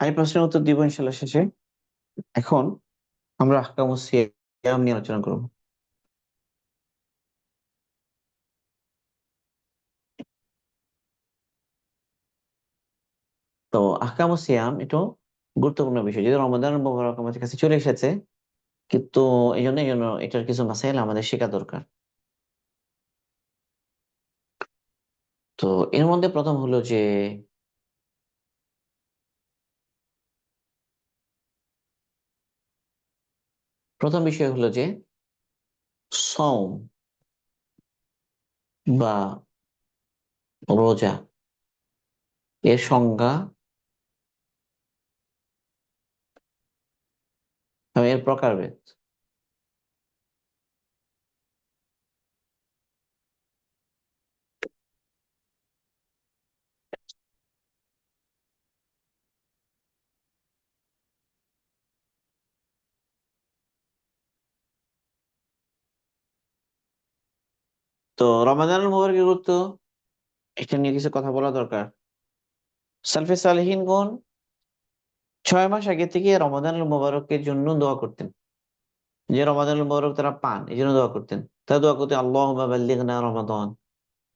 আমি প্রশ্নের উত্তর দিব ইনশাল্লাহ শেষে। এখন আমরা আহকাম সিয়াম নিয়ে আলোচনা করব। তো আহকাম সিয়াম এটা গুরুত্বপূর্ণ বিষয়। যদি রমাদান মোবারক আমাদের কাছে চলে এসেছে, কিন্তু এই জন্য এই জন্য এটার কিছু মাসাইল আমাদের শেখা দরকার। তো এর মধ্যে প্রথম হলো যে প্রথম বিষয় হলো যে সম বা রোজা এর সংজ্ঞা এর প্রকারভেদ। তো রমাদানুল মুবারকের গুরুত্ব এটা নিয়ে কিছু কথা বলা দরকার। সালফে সালেহিনগণ ছয় মাস আগে থেকে রমাদানুল মুবারকের জন্য দোয়া করতেন। যে রমাদানুল মুবারক তারা পান, এই জন্য দোয়া করতেন। তারা দোয়া করতেন আল্লাহ বাল্লিগনা রমাদান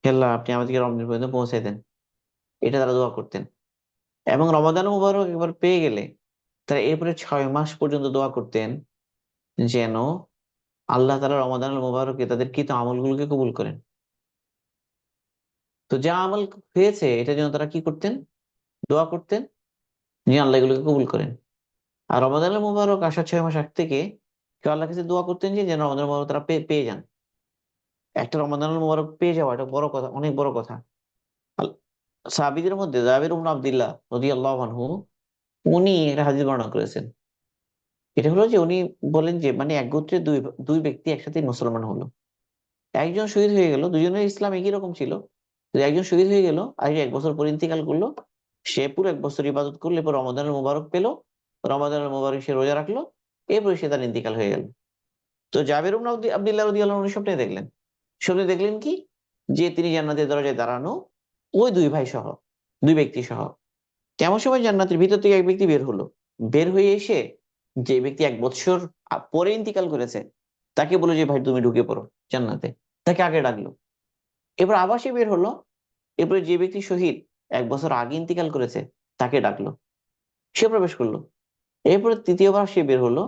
আল্লাহ আপনি আমাদেরকে রমজান পর্যন্ত পৌঁছে দেন। এটা তারা দোয়া করতেন। এবং রমাদান মুবারক একবার পেয়ে গেলে তারা এরপরে ছয় মাস পর্যন্ত দোয়া করতেন যেন আল্লাহ তালা রমাদান মুবারকে তাদের কৃত আমলগুলোকে কবুল করেন। তো যা আমল হয়েছে এটা যেন তারা কি করতেন? দোয়া করতেন যে আল্লাহ এগুলোকে কবুল করেন। আর রমাদান মুবারক আসার ছয় মাস আগ থেকে কেউ আল্লাহ কাছে দোয়া করতেন যে, যেন রমাদান মুবারক তারা পেয়ে যান। একটা রমাদান মুবারক পেয়ে যাওয়া এটা বড় কথা, অনেক বড় কথা। সাহাবিদের মধ্যে জাবির উবন আবদুল্লাহ রদি আল্লাহ উনি একটা হাদিস বর্ণনা করেছেন। এটা হলো যে উনি বলেন যে মানে এক গোত্রের দুই দুই ব্যক্তি একসাথে মুসলমান হলো। একজন শহীদ হয়ে গেল, দুজনের ইসলাম একই রকম ছিল একজন শহীদ হয়ে গেল আর এক বছর পর ইন্তিকাল করল, সে পুরো এক বছর ইবাদত করলে এরপর রমাদানের মুবারক পেল রমাদানের মুবারক সে রোজা রাখল, এরপরে সে তার ইন্তিকাল হয়ে গেল। তো জাবের আবদুল্লাহ রদি আল্লাহ উনি স্বপ্নে দেখলেন। স্বপ্নে দেখলেন কি? যে তিনি জান্নাতের দরজায় দাঁড়ানো ওই দুই ভাই সহ, দুই ব্যক্তি সহ। কেমন সময় জান্নাতের ভিতর থেকে এক ব্যক্তি বের হলো? বের হয়ে এসে যে ব্যক্তি এক বছর পরে ইন্তিকাল করেছে, তাকে বলে যে, ভাই, তুমি ঢুকে পড়ো জান্নাতে। তাকে আগে ডাকলো। এবার আবার সে বের হলো। এরপরে যে ব্যক্তি শহীদ এক বছর আগে ইন্তিকাল করেছে, তাকে ডাকলো। সে প্রবেশ করল। এরপরে তৃতীয়বার সে বের হলো।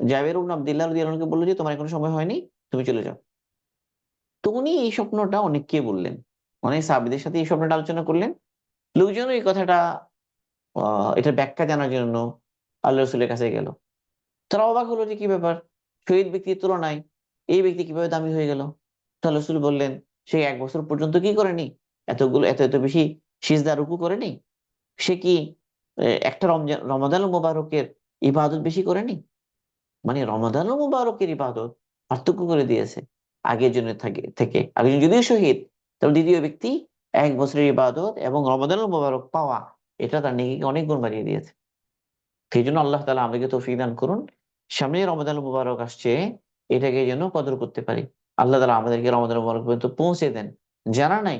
জাবের আবদুল্লাহ রদিয়ালকে বলল যে, তোমার এখনও সময় হয়নি, তুমি চলে যাও। তো উনি এই স্বপ্নটা অনেককে বললেন। অনেক সাহাবিদের সাথে এই স্বপ্নটা আলোচনা করলেন। লোকজন এই কথাটা এটা ব্যাখ্যা জানার জন্য আল্লাহ রসুলের কাছে গেল। তারা অবাক হলো যে কি ব্যাপার? শহীদ ব্যক্তির তুলনায় এই ব্যক্তি কীভাবে দামি হয়ে গেল? তাহলে রসুল বললেন, সে এক বছর পর্যন্ত কি করেনি? এতগুলো, এত এত বেশি সিজদা, রুকু করেনি? সে কি একটা রমজান, রমাদান মুবারকের ইবাদত বেশি করেনি? মানে রমাদান মুবারকের ইবাদত পার্থক্য করে দিয়েছে আগের জন্য থাকে, থেকে। আগের যদিও শহীদ তাহলে দ্বিতীয় ব্যক্তি এক বছরের ইবাদত এবং রমাদান মোবারক পাওয়া, এটা তার নেকিকে অনেক গুণ বাড়িয়ে দিয়েছে। সেই জন্য আল্লাহ তালা আমাদেরকে তৌফিক দান করুন। সামনে রমাদান মুবারক আসছে, এটাকে যেন কদর করতে পারি। আল্লাহ তালা আমাদেরকে রমাদান মুবারক পর্যন্ত পৌঁছে দেন। জানা নাই,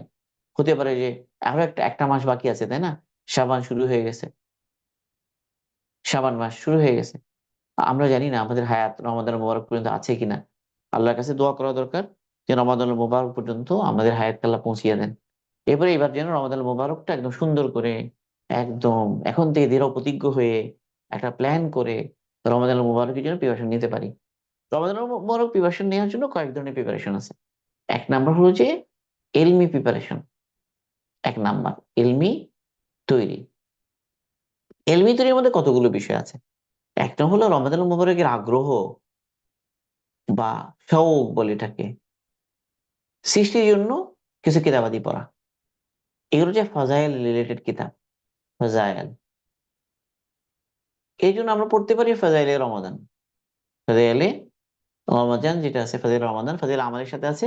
হতে পারে যে আরও একটা একটা মাস বাকি আছে, তাই না? সাবান শুরু হয়ে গেছে। সাবান মাস শুরু হয়ে গেছে। আমরা জানি না আমাদের হায়াত রমাদান মুবারক পর্যন্ত আছে কিনা। আল্লাহর কাছে দোয়া করা দরকার যে রমাদান মুবারক পর্যন্ত আমাদের হায়াত কাল্লা পৌঁছিয়ে দেন। এবারে এবার যেন রমাদান মুবারকটা একদম সুন্দর করে, একদম এখন থেকে দৃঢ় প্রতিজ্ঞ হয়ে একটা প্ল্যান করে রমাদান মুবারকের জন্য প্রিপারেশন নিতে পারি। রমাদান মুবারক প্রিপারেশন নেওয়ার জন্য কয়েক ধরনের প্রিপারেশন আছে। এক নাম্বার হলো যে, এলমি প্রিপারেশন এক নাম্বার, এলমি তৈরি। এলমি তৈরির মধ্যে কতগুলো বিষয় আছে? একটা হলো রমাদান মুবারকের আগ্রহ বা শৌক বলে এটাকে। সৃষ্টির জন্য কিছু কিতাবাদি পড়া। এগুলো যে ফজাইল রিলেটেড কিতাব। ফজাইল। এই জন্য আমরা পড়তে পারি ফজাইলে রমাদান। ফজাইলে রমাদান যেটা আছে ফাজিল রমাদান ফাজিল আমাদের সাথে আছে,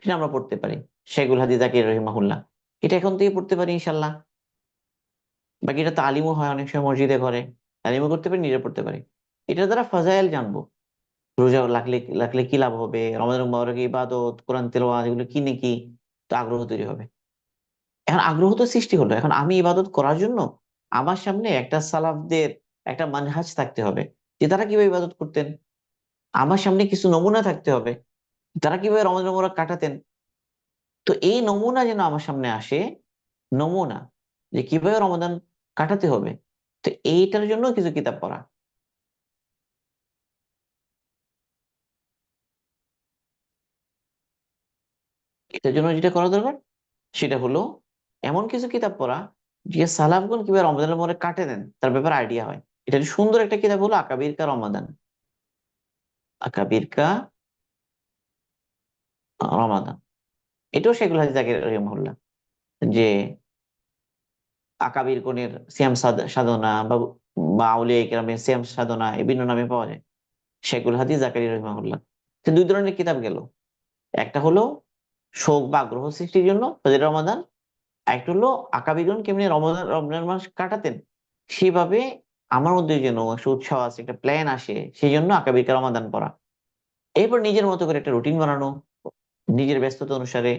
সেটা আমরা পড়তে পারি। শেখুল হাদি জাকির রহিমাহুল্লাহ। এটা এখন থেকে পড়তে পারি ইনশাল্লাহ বাকি এটা তালিমও হয়, অনেক সময় মসজিদে ঘরে। তালিমও করতে পারি নিজে পড়তে পারি। এটা দ্বারা ফাজাইল জানব। রোজা লাগলে লাগলে কি লাভ হবে? রমাদান মুবারক, ইবাদত, কোরআন তেলাওয়াত, এগুলো কি নাকি তো আগ্রহ তৈরি হবে। এখন আগ্রহ তো সৃষ্টি হলো। এখন আমি ইবাদত করার জন্য আমার সামনে একটা সালাফদের একটা মানহাজ থাকতে হবে। যে তারা কীভাবে ইবাদত করতেন? আমার সামনে কিছু নমুনা থাকতে হবে। তারা কীভাবে রমজান মোবারক কাটাতেন? তো এই নমুনা যেন আমার সামনে আসে, নমুনা যে কীভাবে রমাদান কাটাতে হবে, তো এইটার জন্য কিছু কিতাব পড়া। এটার জন্য যেটা করা দরকার, সেটা হলো এমন কিছু কিতাব পড়া, যে সালাফগুন কীভাবে রমাদানের মধ্যে কাটে দেন তার ব্যাপারে আইডিয়া হয়। এটা সুন্দর একটা কিতাব হলো আকাবির কা রমাদান। আকাবির কা রমাদান। এটাও সেগুলো হাজি জাকির রহিমহুল্লাহ যে আকাবির কোণের সিয়াম সাধনা বা আউলিয়া ইকরামের সিয়াম সাধনা বিভিন্ন নামে পাওয়া যায়। শেখুল হাদিস জাকারি রহিমাহুল্লাহ। দুই ধরনের কিতাব গেল। একটা হলো শোক বা আগ্রহ সৃষ্টির জন্য ফজর রমাদান। একটা হলো আকাবিগণ কেমনি রমাদান, রমজান মাস কাটাতেন? সেভাবে আমার মধ্যে যেন একটা উৎসাহ আছে, একটা প্ল্যান আসে, সেই জন্য আকাবিরকে রমাদান পড়া এরপর নিজের মতো করে একটা রুটিন বানানো, নিজের ব্যস্ততা অনুসারে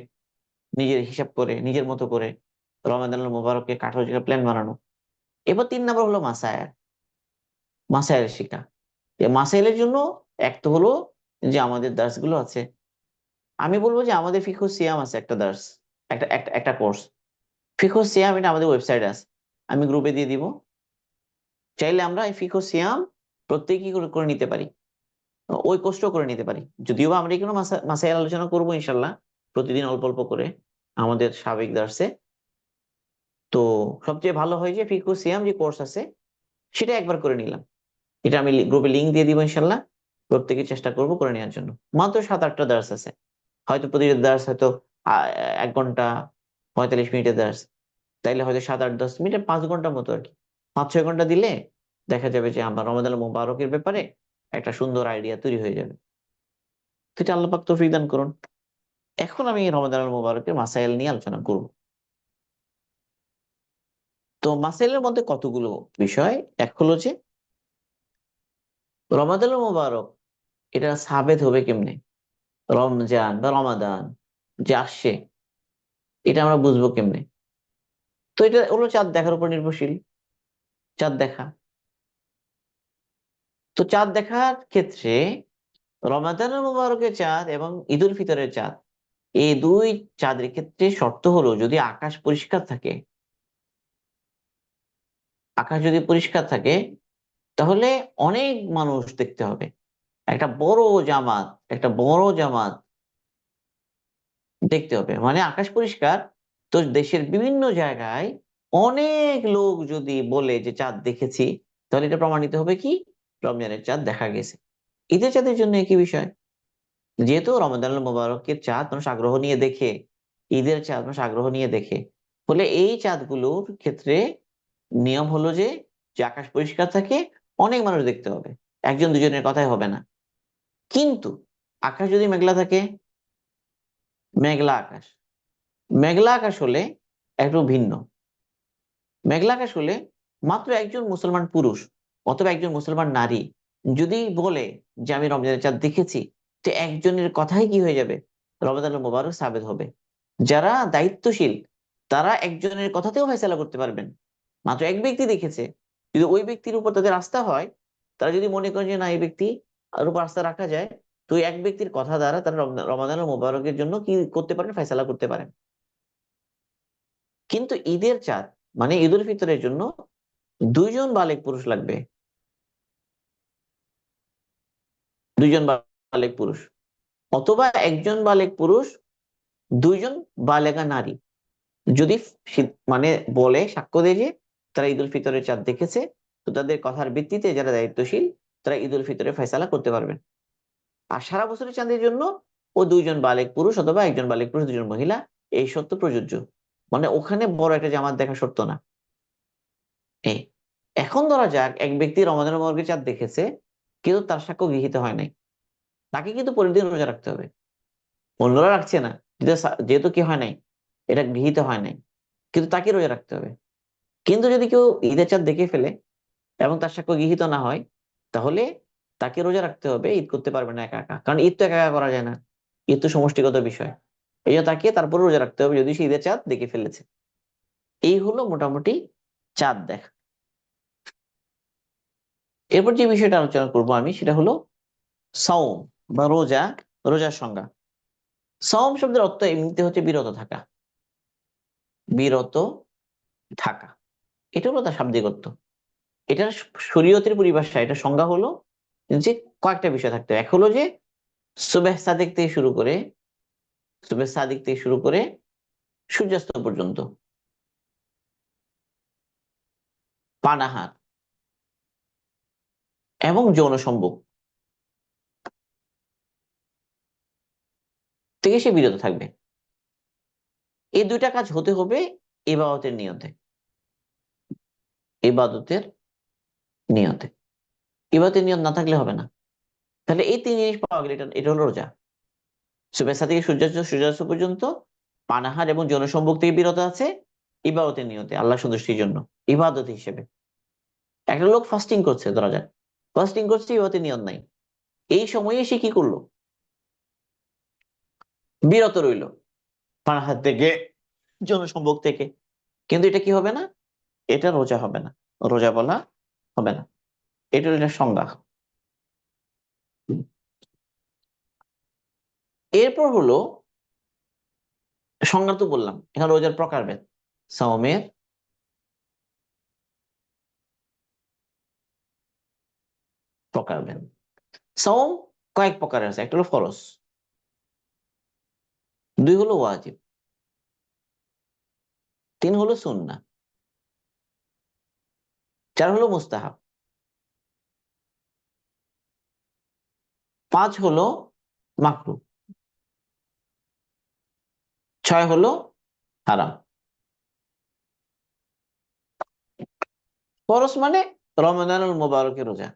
নিজের হিসাব করে, নিজের মতো করে রমাদান মুবারককে কাঠার জায়গায় প্ল্যান বানানো। এবার তিন নম্বর হলো মাসায়ের। মাসায়ের শিকা মাসাইলের জন্য এক তো হলো যে আমাদের দার্সগুলো আছে। আমি বলব যে আমাদের ফিকো সিয়াম আছে একটা দার্স, একটা একটা একটা কোর্স। ফিকো সিয়াম এটা আমাদের ওয়েবসাইট আছে। আমি গ্রুপে দিয়ে দিব। চাইলে আমরা এই ফিকো সিয়াম প্রত্যেকই করে নিতে পারি। ওই কোর্সটাও করে নিতে পারি। যদিও আমরা এখানে মাসাইল আলোচনা করব ইনশাল্লাহ, প্রতিদিন অল্প অল্প করে আমাদের সাবেক দার্সে। তো সবচেয়ে ভালো হয় যে ফিকো সিয়াম যে কোর্স আছে, সেটা একবার করে নিলাম। এটা আমি গ্রুপে লিঙ্ক দিয়ে দিব ইনশাল্লাহ, প্রত্যেকে চেষ্টা করব করে নেওয়ার জন্য। মাত্র সাত আটটা দার্স আছে। হয়তো প্রতিটা দার্স হয়তো এক ঘণ্টা পঁয়তাল্লিশ মিনিটের দার্স। তাইলে হয়তো সাত আট দশ মিনিট, পাঁচ ঘণ্টার মতো আর কি। পাঁচ ছয় ঘণ্টা দিলে দেখা যাবে যে আমার রমাদান মুবারকের ব্যাপারে একটা সুন্দর আইডিয়া তৈরি হয়ে যাবে। তো এটা আল্লাপাক তৌফিক দান করুন। এখন আমি রমাদান মুবারকের মাসাইল নিয়ে আলোচনা করব। তো মাসাইলের মধ্যে কতগুলো বিষয়? এক হলো যে রমাদান মোবারক এটা সাবেত হবে কেমনে? রমজান বা রমাদান যে আসছে, এটা আমরা বুঝব কেমনে? তো এটা হলো চাঁদ দেখার উপর নির্ভরশীল। চাঁদ দেখা। তো চাঁদ দেখার ক্ষেত্রে রমাদান মোবারকের চাঁদ এবং ঈদ উল ফিতরের চাঁদ, এই দুই চাঁদের ক্ষেত্রে শর্ত হলো যদি আকাশ পরিষ্কার থাকে, আকাশ যদি পরিষ্কার থাকে, তাহলে অনেক মানুষ দেখতে হবে। একটা বড় জামাত, একটা বড় জামাত দেখতে হবে। মানে আকাশ পরিষ্কার, তো দেশের বিভিন্ন জায়গায় অনেক লোক যদি বলে যে চাঁদ দেখেছি, তাহলে এটা প্রমাণিত হবে কি? রমজানের চাঁদ দেখা গেছে। ঈদের চাঁদের জন্য একই বিষয়। যেহেতু রমজান মোবারকের চাঁদ মানুষ আগ্রহ নিয়ে দেখে, ঈদের চাঁদ মানুষ আগ্রহ নিয়ে দেখে, ফলে এই চাঁদগুলোর ক্ষেত্রে নিয়ম হলো যে আকাশ পরিষ্কার থাকে, অনেক মানুষ দেখতে হবে। একজন দুজনের কথাই হবে না। কিন্তু আকাশ যদি মেঘলা থাকে, মেঘলা আকাশ। মেঘলা আকাশ হলে একটু ভিন্ন। মেঘলা আকাশ হলে মাত্র একজন মুসলমান পুরুষ অথবা একজন মুসলমান নারী যদি বলে যে আমি রমজানের চাঁদ দেখেছি, তো একজনের কথাই কি হয়ে যাবে? রমজান মোবারক সাবেদ হবে। যারা দায়িত্বশীল, তারা একজনের কথাতেও ফেসলা করতে পারবেন। মাত্র এক ব্যক্তি দেখেছে, যদি ওই ব্যক্তির উপর তাদের আস্থা হয়, তারা যদি মনে করেন যে না, এই ব্যক্তি আর উপর আস্থা রাখা যায়, তো এক ব্যক্তির কথা দ্বারা তারা রমাদান মোবারকের জন্য কি করতে পারেন? ফেসলা করতে পারেন। কিন্তু ঈদের চাঁদ মানে ঈদ উল ফিতরের জন্য দুইজন বালেক পুরুষ লাগবে। দুইজন বালেক পুরুষ। অথবা একজন বালেক পুরুষ, দুইজন বালেগা নারী। যদি মানে বলে, সাক্ষ্য দিয়ে যে তারা ঈদ উল ফিতরের চাঁদ দেখেছে, তো তাদের কথার ভিত্তিতে যারা দায়িত্বশীল, তারা ঈদ উল ফিতরে ফয়সালা করতে পারবেন আর সারা বছরের চাঁদের জন্য ও দুইজন বালেক পুরুষ অথবা একজন বালেক পুরুষ দুজন মহিলা, এই সত্য প্রযোজ্য। মানে ওখানে বড় একটা জামাত দেখা সত্য না। এখন ধরা যাক, এক ব্যক্তি রমাদান বর্গের চাঁদ দেখেছে, কিন্তু তার সাক্ষ্য গৃহীত হয় নাই। তাকে কিন্তু পরিদিন রোজা রাখতে হবে। অন্যরা রাখছে না যেহেতু কি হয় নাই, এটা গৃহীত হয় নাই, কিন্তু তাকে রোজা রাখতে হবে। কিন্তু যদি কেউ ঈদের চাঁদ দেখে ফেলে এবং তার সাক্ষ্য গৃহীত না হয়, তাহলে তাকে রোজা রাখতে হবে, ঈদ করতে পারবে না একা একা। কারণ ঈদ তো একা একা করা যায় না। ঈদ তো সমষ্টিগত বিষয়। এই জন্য তাকে তারপরে রোজা রাখতে হবে যদি সে ঈদের চাঁদ দেখে ফেলেছে। এই হলো মোটামুটি চাঁদ দেখা। এরপর যে বিষয়টা আলোচনা করব আমি, সেটা হলো সাওম বা রোজা, রোজার সংজ্ঞা। সাওম শব্দের অর্থ এমনিতে হচ্ছে বিরত থাকা। বিরত থাকা। এটা হলো তার শাব্দিক অর্থ। এটার শরীয়তের পরিভাষা, এটা সংজ্ঞা হলো যে কয়েকটা বিষয় থাকতে হবে। এক হলো যে সুবেহ সাদেক থেকে শুরু করে সুবেহ সাদিক থেকে শুরু করে সূর্যাস্ত পর্যন্ত। পানাহার এবং যৌন সম্ভোগ। থেকে সে বিরত থাকবে। এই দুইটা কাজ হতে হবে ইবাদতের নিয়তে। এবাদতের নিয়তে। ইবাদতের নিয়ত না থাকলে হবে না। তাহলে এই তিন জিনিস পাওয়া গেলে এটা এটা হলো রোজা। শুভেচ্ছা থেকে সূর্যাস্ত সূর্যাস্ত পর্যন্ত। পানাহার এবং জনসম্ভোগ থেকে বিরত আছে, ইবাদতের নিয়তে, আল্লাহ সন্তুষ্টির জন্য, ইবাদত হিসেবে। একটা লোক ফাস্টিং করছে, ধরা যাক। ফাস্টিং করছে, ইবাদতের নিয়ত নাই। এই সময়ে সে কি করল? বিরত রইল, পানাহার থেকে, জনসম্ভোগ থেকে। কিন্তু এটা কি হবে না? এটা রোজা হবে না। রোজা বলা হবে না। এটা এটা সংজ্ঞা। এরপর হলো সংজ্ঞা তো বললাম, এখানে রোজার প্রকারভেদ সাওমের প্রকারভেদ সাওম কয়েক প্রকারের আছে, একটা হলো ফরজ, দুই হলো ওয়াজিব, তিন হলো সুন্না চার হলো মুস্তাহাব, পাঁচ হলো মাকরু। ছয় হলো হারাম। ফরস মানে রমজানুল মোবারকের রোজা।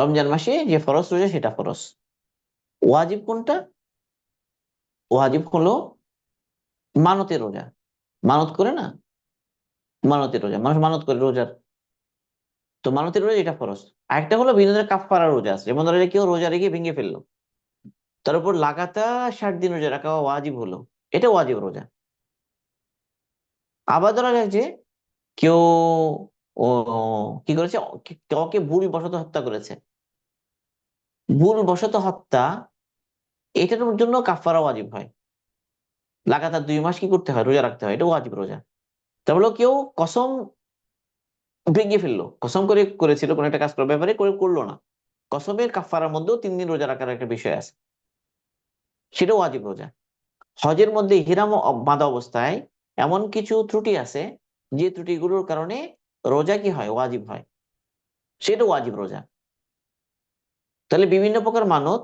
রমজান মাসে যে ফরস রোজা, সেটা ফরস ওয়াজিব কোনটা? ওয়াজিব হলো মানতের রোজা। মানত করে না? মানতের রোজা। মানুষ মানত করে রোজার। তো মানতের রোজা, এটা ফরস আরেকটা হলো বিনোদের কাফারা রোজা আছে। যেমন ধরো কেউ রোজা রেখে ভেঙে ফেলল। তার উপর লাগাতার ষাট দিন রোজা রাখা ওয়াজিব হলো। এটা ওয়াজিব রোজা। আবার ধরা যাক যে কেউ, ও, কি করেছে? কাউকে ভুল বশত হত্যা করেছে। ভুল বশত হত্যা, এটার জন্য কাফারা ওয়াজিব হয়। লাগাতার দুই মাস কি করতে হয়? রোজা রাখতে হয়। এটা ওয়াজিব রোজা। তারপর কেউ কসম ভেঙে ফেলল। কসম করে করেছিল, কোন একটা কাজ করার ব্যাপারে করে করল না। কসমের কাফারার মধ্যেও তিন দিন রোজা রাখার একটা বিষয় আছে। সেটাও ওয়াজিব রোজা। হজের মধ্যে হিরাম বাঁধা অবস্থায় এমন কিছু ত্রুটি আছে, যে ত্রুটিগুলোর কারণে রোজা কি হয়? ওয়াজিব হয়। সেটা ওয়াজিব রোজা। তাহলে বিভিন্ন প্রকার মানত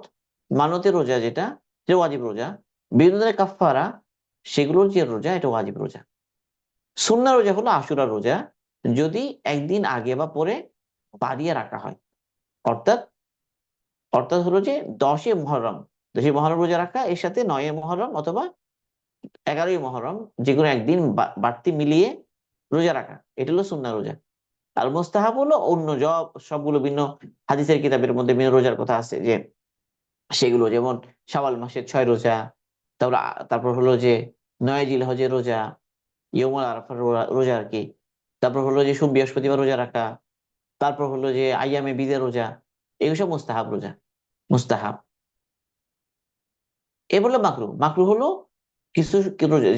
মানতের রোজা যেটা যে ওয়াজিব রোজা। বিভিন্ন ধরনের কাফারা সেগুলোর যে রোজা, এটা ওয়াজিব রোজা। সুন্না রোজা হলো আশুরা রোজা, যদি একদিন আগে বা পরে বাড়িয়ে রাখা হয়। অর্থাৎ অর্থাৎ হলো যে দশে মহরম দশে মহরম রোজা রাখা, এর সাথে নয় মহরম অথবা এগারোই মহরম যে কোনো একদিন বাড়তি মিলিয়ে রোজা রাখা। এটা হলো সুন্না রোজা। আর মোস্তাহাব হলো অন্য জব, সবগুলো ভিন্ন হাদিসের কিতাবের মধ্যে বিভিন্ন রোজার কথা আছে যে, সেগুলো যেমন শাওয়াল মাসের ছয় রোজা, তারপর তারপর হলো যে নয় জিল হজের রোজা ইয়মুল আরাফার রোজা আর কি। তারপর হলো যে সোম বৃহস্পতিবার রোজা রাখা, তারপর হলো যে আইয়ামে বিদের রোজা, এগুলো সব মুস্তাহাব রোজা। মুস্তাহাব। এ বলল মাকরু। মাকরু হলো কিছু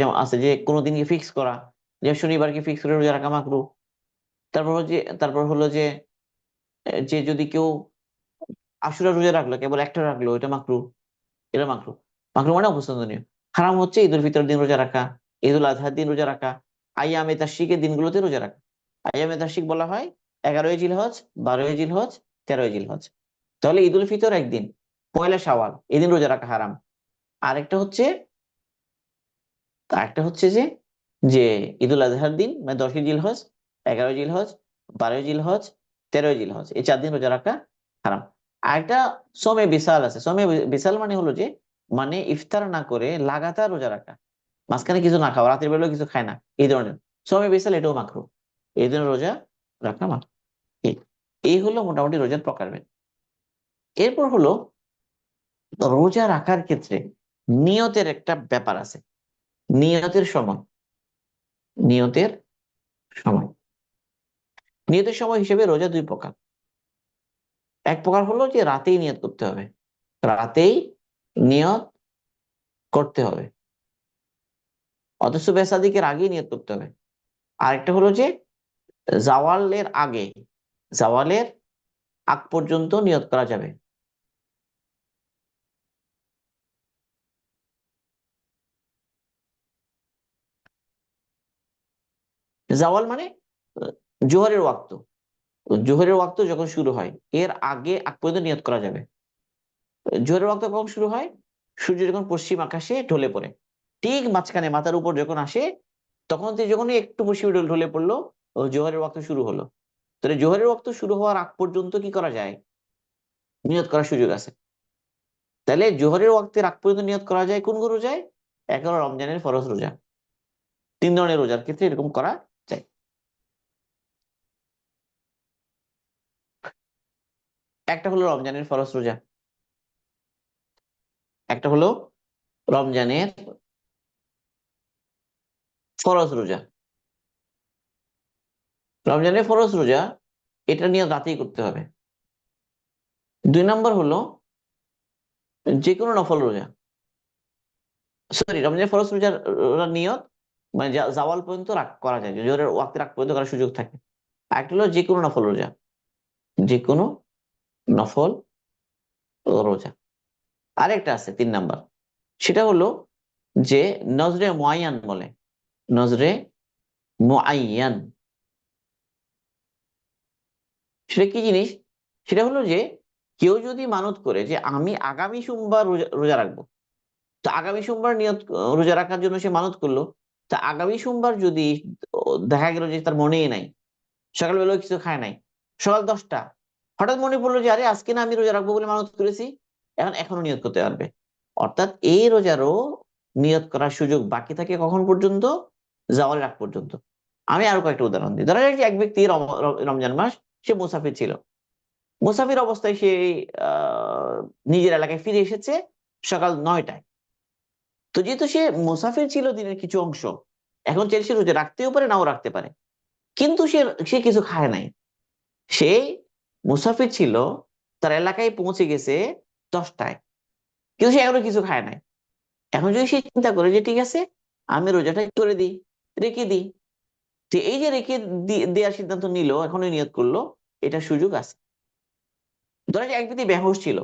যেমন আছে যে কোনোদিনকে ফিক্স করা। যে শনিবারকে ফিক্স করে রোজা রাখা মাকরু। তারপর হচ্ছে, তারপর হলো যে যে যদি কেউ আশুরা রোজা রাখল, কেবল একটা রাখল এটা মাকরু। এটা মাকরু। মাকরু মানে অপছন্দনীয়। হারাম হচ্ছে ঈদুল ফিতর দিন রোজা রাখা, ঈদুল আজহার দিন রোজা রাখা আইয়ামে তাশিকের দিনগুলোতে রোজা রাখা। আইয়ামে তাশিক বলা হয় এগারোই জিল হজ বারোই জিল হজ তেরোই জিল হজ তাহলে ঈদুল ফিতর একদিন, পয়লা সাওয়াল এদিন রোজা রাখা হারাম। আরেকটা হচ্ছে আরেকটা হচ্ছে যে যে ঈদুল আজহার দিন মানে দশই জিল হজ এগারোই জিল হজ, বারোই জিল হজ, তেরোই জিল হজ, এই চার দিন রোজা রাখা হারাম। আরেকটা সোমে বিশাল আছে। সোমে বিশাল মানে হলো যে মানে ইফতার না করে লাগাতার রোজা রাখা। মাঝখানে কিছু না খাওয়া, রাতের বেলাও কিছু খায় না, এই ধরনের। সোমে বিশাল এটাও মাখরু এই ধরনের রোজা রাখা মাখরু এই হলো মোটামুটি রোজার প্রকারভেদ। এরপর হলো, রোজা রাখার ক্ষেত্রে নিয়তের একটা ব্যাপার আছে। নিয়তের সময়। নিয়তের সময়। নিয়তের সময় হিসেবে রোজা দুই প্রকার। এক প্রকার হলো যে রাতেই নিয়ত করতে হবে। রাতেই নিয়ত করতে হবে। অথচ বেসাদিকের আগেই নিয়ত করতে হবে। আরেকটা হলো যে জাওয়ালের আগে, জাওয়ালের আগ পর্যন্ত নিয়ত করা যাবে। জাওয়াল মানে জোহরের ওয়াক্ত। জোহরের ওয়াক্ত যখন শুরু হয়, এর আগে আগ পর্যন্ত নিয়ত করা যাবে। জোহরের ওয়াক্ত কখন শুরু হয়? সূর্য যখন পশ্চিম আকাশে ঢলে পড়ে। ঠিক মাঝখানে মাথার উপর যখন আসে, তখন যখন একটু পশ্চিমে ঢলে পড়ল জোহরের ওয়াক্ত শুরু হলো। তাহলে জোহরের ওয়াক্ত শুরু হওয়ার আগ পর্যন্ত কি করা যায়? নিয়ত করার সুযোগ আছে। তাহলে জোহরের ওয়াক্তের আগ পর্যন্ত নিয়ত করা যায় কোন রোজায়? এক রমজানের ফরজ রোজা। তিন ধরনের রোজার ক্ষেত্রে এরকম করা যায় একটা হলো রমজানের ফরজ রোজা। একটা হলো রমজানের ফরজ রোজা। রমজানের ফরজ রোজা, এটা নিয়ে রাতেই করতে হবে। দুই নম্বর হলো যে কোনো নফল রোজা। সরি রমজানের ফরজ রোজার নিয়ত মানে জাওয়াল পর্যন্ত করা যায়। জোরের ওয়াক্তে রাখ পর্যন্ত করার সুযোগ থাকে। একটা হলো যে কোনো নফল রোজা। যে কোনো নফল রোজা আরেকটা আছে, তিন নাম্বার। সেটা হলো যে নজরে মোয়াইয়ান বলে। নজরে মোয়াইয়ান সেটা কি জিনিস? সেটা হলো যে কেউ যদি মানত করে যে আমি আগামী সোমবার রোজা রাখব। তো আগামী সোমবার নিয়ত, রোজা রাখার জন্য সে মানত করল। তা আগামী সোমবার যদি দেখা গেল যে তার মনেই নাই সকালবেলা কিছু খায় নাই, সকাল দশটা হঠাৎ মনে পড়ল যে, আরে, আজকে না আমি রোজা রাখব বলে মানত করেছি। এখন এখনও নিয়ত করতে পারবে। অর্থাৎ এই রোজারও নিয়ত করার সুযোগ বাকি থাকে কখন পর্যন্ত? যাওয়ার রাখ পর্যন্ত। আমি আরও কয়েকটা উদাহরণ দিই। ধরা যাক এক ব্যক্তি রমজান মাস, সে মুসাফির ছিল। মুসাফির অবস্থায় সে নিজের এলাকায় ফিরে এসেছে সকাল নয়টায়। তো যেহেতু সে মুসাফির ছিল দিনের কিছু অংশ, এখন চাইলে সে রোজা রাখতেও পারে, নাও রাখতে পারে। কিন্তু সে সে কিছু খায় নাই। সে মুসাফির ছিল, তার এলাকায় পৌঁছে গেছে দশটায়। কিন্তু সে এখনও কিছু খায় নাই। এখন যদি সে চিন্তা করে যে, ঠিক আছে, আমি রোজাটা করে দিই, রেখে দিই। তো এই যে রেখে দেওয়ার সিদ্ধান্ত নিল, এখনই নিয়ত করল, এটা সুযোগ আছে। ধরা যায় এক ব্যক্তি বেহস ছিল।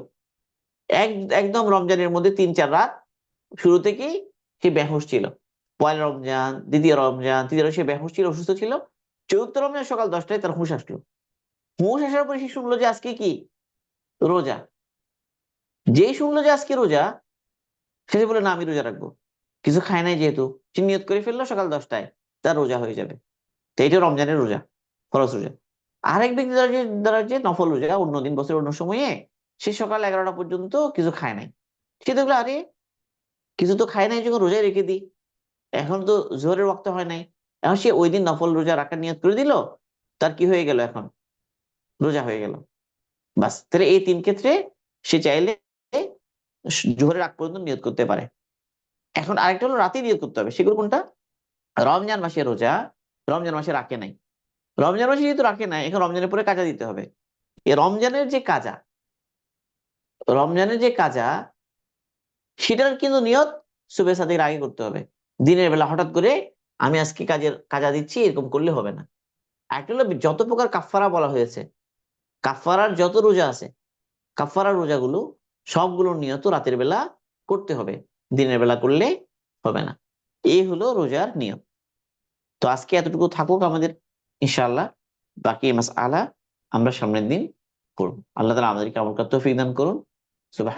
এক, একদম রমজানের মধ্যে তিন, চার রাত শুরু থেকেই সে বেহস ছিল। পয়লা রমজান, দ্বিতীয় রমজান, তৃতীয় সে বেহস ছিল, অসুস্থ ছিল। চতুর্থ রমজান সকাল দশটায় তার হুঁশ আসলো। হুঁশ আসার পরে সে শুনলো যে আজকে কি? রোজা। যেই শুনলো যে আজকে রোজা সে বলে, না, আমি রোজা রাখব। কিছু খায় নাই যেহেতু, সে নিয়ত করে ফেলল, সকাল দশটায় তার রোজা হয়ে যাবে। তো এইটা রমজানের রোজা খরচ রোজা। আরেক ব্যক্তি দ্বারা যে দ্বারা যে নফল রোজা অন্যদিন বছর অন্য সময়ে, সে সকাল এগারোটা পর্যন্ত কিছু খায় নাই। সে দেখল, আরে, কিছু তো খায় নাই যখন রোজায় রেখে দিই। এখন তো জোরের রক্ত হয় নাই। এখন সে ওই দিন নফল রোজা রাখার নিয়ত করে দিল, তার কি হয়ে গেল এখন? রোজা হয়ে গেল। বাস, তাহলে এই তিন ক্ষেত্রে সে চাইলে জোহরের আগ পর্যন্ত নিয়ত করতে পারে। এখন আরেকটা হলো রাতে নিয়ত করতে হবে। সেগুলো কোনটা? রমজান মাসের রোজা, রমজান মাসে রাখে নাই। রমজান মাসে যেহেতু রাখে নাই, এখন রমজানের পরে কাজা দিতে হবে। এই রমজানের যে কাজা, রমজানের যে কাজা, সেটার কিন্তু নিয়ত শুভে সাদের আগে করতে হবে। দিনের বেলা হঠাৎ করে আমি আজকে কাজের, কাজা দিচ্ছি, এরকম করলে হবে না। একটা হলো যত প্রকার কাফারা বলা হয়েছে কাফারার যত রোজা আছে কাফারার রোজাগুলো সবগুলো নিয়ত রাতের বেলা করতে হবে। দিনের বেলা করলে হবে না। এই হলো রোজার নিয়ম। তো আজকে এতটুকু থাকুক আমাদের ইনশাল্লাহ বাকি মাস আলা আমরা সামনের দিন করব। আল্লাহ তালা আমাদেরকে আমল তৌফিক দান করুন। সুবাহ